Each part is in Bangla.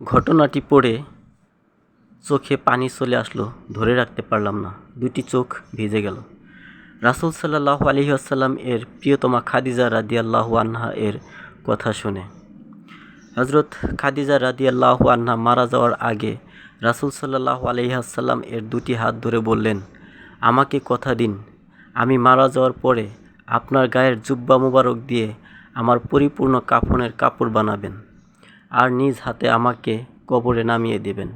ঘটনাটি পড়ে চোখে পানি চলে আসলো, ধরে রাখতে পারলাম না। দুটি চোখ ভিজে গেল। রাসুল সাল্লাহ আলহি আসাল্লাম এর প্রিয়তমা খাদিজা রাদিয়াল্লাহু আনহা এর কথা শুনে। হজরত খাদিজা রাদিয়াল্লাহু আনহা মারা যাওয়ার আগে রাসুল সাল্লাহ আলহিহাসাল্লাম এর দুটি হাত ধরে বললেন, আমাকে কথা দিন। আমি মারা যাওয়ার পরে আপনার গায়ের জুব্বা মুবারক দিয়ে আমার পরিপূর্ণ কাফনের কাপড় বানাবেন। আর নিজ হাতে আমাকে কবরে নামিয়ে দেবেন।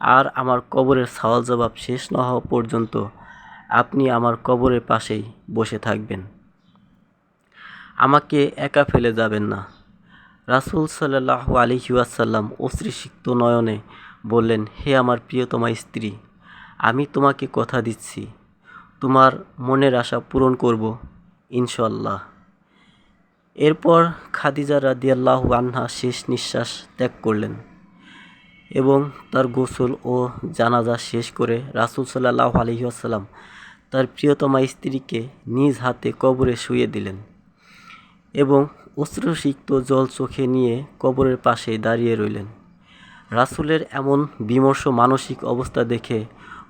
আর আমার কবরের সওয়াল জবাব শেষ না হওয়া পর্যন্ত আপনি আমার কবরের পাশেই বসে থাকবেন। আমাকে একা ফেলে যাবেন না। রাসুল সাল্লাহ আলিহাসাল্লাম অশ্রীসিক্ত নয়নে বললেন, হে আমার প্রিয়তমা স্ত্রী, আমি তোমাকে কথা দিচ্ছি। তোমার মনের আশা পূরণ করব ইনশাল্লাহ এরপর খাদিজা রাদিয়াল্লাহ আনহা শেষ নিঃশ্বাস ত্যাগ করলেন এবং তার গোসল ও জানাজা শেষ করে রাসুল সাল্লাহ আলহিহাসাল্লাম তার প্রিয়তমা স্ত্রীকে নিজ হাতে কবরে শুয়ে দিলেন এবং অশ্রুসিক্ত জল চোখে নিয়ে কবরের পাশে দাঁড়িয়ে রইলেন। রাসুলের এমন বিমর্ষ মানসিক অবস্থা দেখে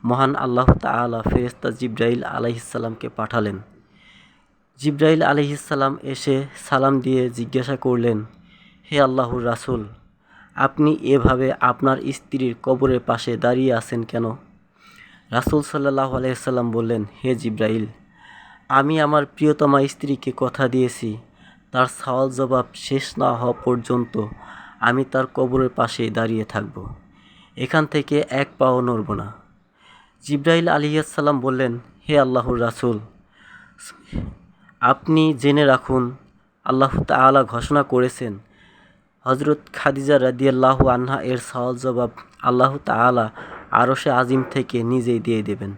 মহান আল্লাহ তালা ফেরেস্তা জিব্রাইল আলাইসাল্লামকে পাঠালেন। জিব্রাইল আলহিসাল্লাম এসে সালাম দিয়ে জিজ্ঞাসা করলেন, হে আল্লাহর রাসুল, আপনি এভাবে আপনার স্ত্রীর কবরের পাশে দাঁড়িয়ে আছেন কেন? রাসুল সাল্লাহ আলহিসাল্লাম বললেন, হে জিব্রাইল, আমি আমার প্রিয়তমা স্ত্রীকে কথা দিয়েছি। তার সওয়াল জবাব শেষ না হওয়া পর্যন্ত আমি তার কবরের পাশে দাঁড়িয়ে থাকব। এখান থেকে এক পাও নড়ব না। জিব্রাইল আলিয়াসাল্লাম বললেন, হে আল্লাহর রাসুল আপনি জেনে রাখুন, আল্লাহ তালা ঘোষণা করেছেন হজরত খাদিজা রাদিয়াল্লাহু আনহা এর সওয়াল জবাব আল্লাহ তালা আরশে আজিম থেকে নিজেই দিয়ে দেবেন।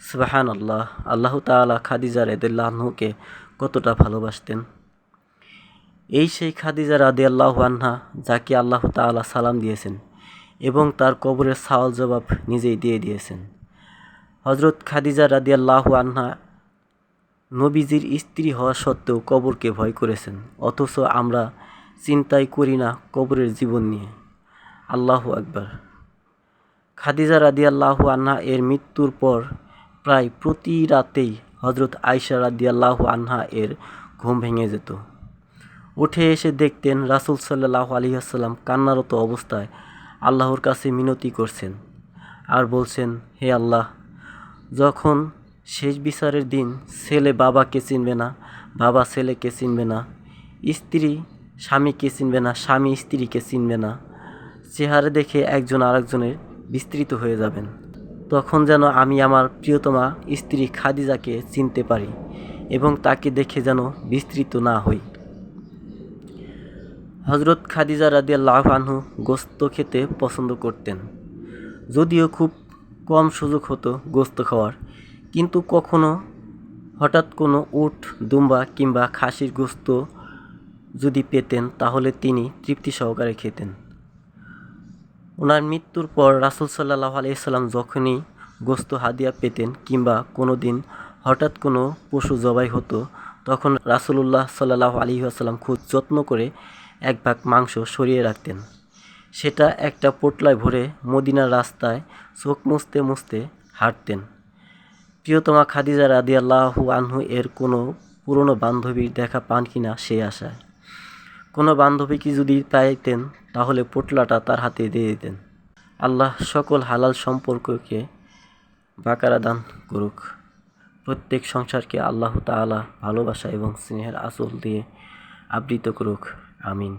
সুবাহান আল্লাহ আল্লাহ তালা খাদিজা রাদিয়াল্লাহকে কতটা ভালোবাসতেন। এই সেই খাদিজা রাদে আল্লাহ আনহা যাকে আল্লাহ তালা সালাম দিয়েছেন এবং তার কবরের সওয়াল জবাব নিজেই দিয়ে দিয়েছেন। হজরত খাদিজা রাদি আল্লাহ আনহা নবীজির স্ত্রী হওয়া সত্ত্বেও কবরকে ভয় করেছেন, অথচ আমরা চিন্তাই করি না কবরের জীবন নিয়ে। আল্লাহ আকবার। খাদিজা রাদি আল্লাহ আনহা এর মৃত্যুর পর প্রায় প্রতি রাতেই হজরত আয়সা রাদি আল্লাহ আনহা এর ঘুম ভেঙে যেত। উঠে এসে দেখতেন রাসুল সাল্লাহ আলহিহাসাল্লাম কান্নারত অবস্থায় আল্লাহর কাছে মিনতি করছেন। আর বলছেন, হে আল্লাহ, যখন শেষ বিচারের দিন ছেলে বাবাকে চিনবে না, বাবা ছেলেকে চিনবে না, স্ত্রী স্বামীকে চিনবে না, স্বামী স্ত্রীকে চিনবে না। চেহারা দেখে একজন আরেকজনের বিস্তৃত হয়ে যাবেন। তখন যেন আমি আমার প্রিয়তমা স্ত্রী খাদিজাকে চিনতে পারি এবং তাকে দেখে যেন বিস্তৃত না হই। হজরত খাদিজা রাদিয়াল্লাহ আনহু গোস্ত খেতে পছন্দ করতেন। যদিও খুব কম সুযোগ হতো গোস্ত খাওয়ার। কিন্তু কখনো হঠাৎ কোনো উট, দুম্বা কিংবা খাসির গোস্ত যদি পেতেন, তাহলে তিনি তৃপ্তি সহকারে খেতেন। ওনার মৃত্যুর পর রাসুল সাল্লাহ আলাইসাল্লাম যখনই গোস্ত, হাদিয়া পেতেন কিংবা কোনো দিন হঠাৎ কোনো পশু জবাই হতো, তখন রাসুলুল্লাহ সাল্লাহ আলী খুব যত্ন করে এক ভাগ মাংস সরিয়ে রাখতেন। সেটা একটা পোটলায় ভরে মদিনার রাস্তায় চোখ মুছতে মুছতে হাঁটতেন। প্রিয়তমা খাদিজা রাদিয়াল্লাহু আনহু এর কোনো পুরনো বান্ধবীর দেখা পান কি না সে আশায়। কোনো বান্ধবীকে যদি পাইতেন তাহলে পোটলাটা তার হাতে দিয়ে দিতেন। আল্লাহ সকল হালাল সম্পর্ককে বাকারা দান করুক। প্রত্যেক সংসারকে আল্লাহ তাআলা ভালোবাসা এবং স্নেহের আসল দিয়ে আবৃত করুক। আমিন।